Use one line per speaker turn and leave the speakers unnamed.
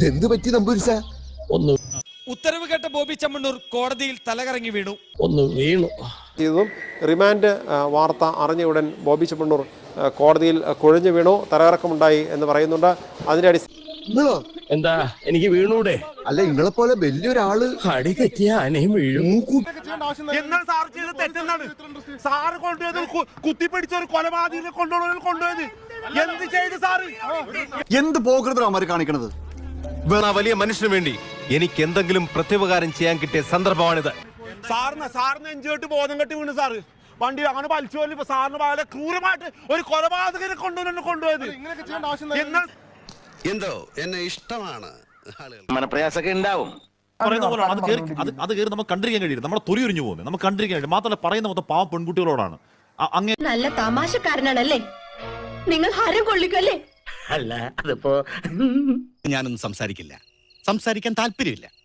ഇതെന്ത് പറ്റി നമ്പൂരിച്ച
ഒന്ന്
ഉത്തരവ് കേട്ട ബോബി ചമ്മണ്ണൂർ കോടതിയിൽ തലകറങ്ങി വീണു.
ഒന്ന് വീണു.
ചെയ്തതും റിമാൻഡ് വാർത്ത അറിഞ്ഞ ഉടൻ ബോബി ചമ്മണ്ണൂർ കോടതിയിൽ കുഴഞ്ഞു വീണു. തലകറക്കമുണ്ടായി എന്ന് പറയുന്നുണ്ട്. അതിന്റെ അടിസ്ഥാന
നിങ്ങളോ
എന്താ? എനിക്ക് വീണൂടെ?
അല്ല നിങ്ങളെ പോലെ വലിയൊരാൾ
അടി തെറ്റിയ അനയും വീഴും.
എന്നാൽ സാർ ചെയ്ത് തെറ്റെന്നാണ്. സാറ് കൊണ്ടുപോയത് കുത്തിപ്പിടിച്ച ഒരു കൊലപാതകനെ കൊണ്ടുപോയത്. എന്ത് ചെയ്ത് സാറ്?
എന്ത് പോകൃതം അവന്മാര് കാണിക്കണത്?
ആ വലിയ മനുഷ്യന് വേണ്ടി എനിക്ക് എന്തെങ്കിലും പ്രത്യുപകാരം ചെയ്യാൻ കിട്ടിയ സന്ദർഭമാണിത്.
സാറിന് സാറിന് എഞ്ചോട്ട് ബോധം കെട്ടി വീണ് സാറ്. വണ്ടി അങ്ങനെ വലിച്ചു പോലെ ഇപ്പൊ സാറിന് വളരെ ക്രൂരമായിട്ട് ഒരു കൊലപാതകനെ കൊണ്ടുവന്നു കൊണ്ടുപോയത്.
എന്തോ? എന്നെ ഇഷ്ടമാണ് ആളുകൾ.
മനപ്രയാസമൊക്കെ ഉണ്ടാവും.
പറയുന്ന പോലെയാണ് അത് കയറി അത് അത് കയറി നമുക്ക് കണ്ടിരിക്കാൻ കഴിയില്ല. നമ്മുടെ തൊരി ഉരിഞ്ഞു പോകുന്നത് നമുക്ക് കണ്ടിരിക്കാൻ കഴിയില്ല. മാത്രമല്ല പറയുന്ന മൊത്തം പാവം പെൺകുട്ടികളോടാണ്. അങ്ങനെ അങ്ങേ
നല്ല തമാശക്കാരനാണല്ലേ? നിങ്ങൾ ഹരം കൊള്ളിക്കല്ലേ
അല്ല അതിപ്പോ
ഞാനൊന്നും സംസാരിക്കില്ല. സംസാരിക്കാൻ താല്പര്യമില്ല.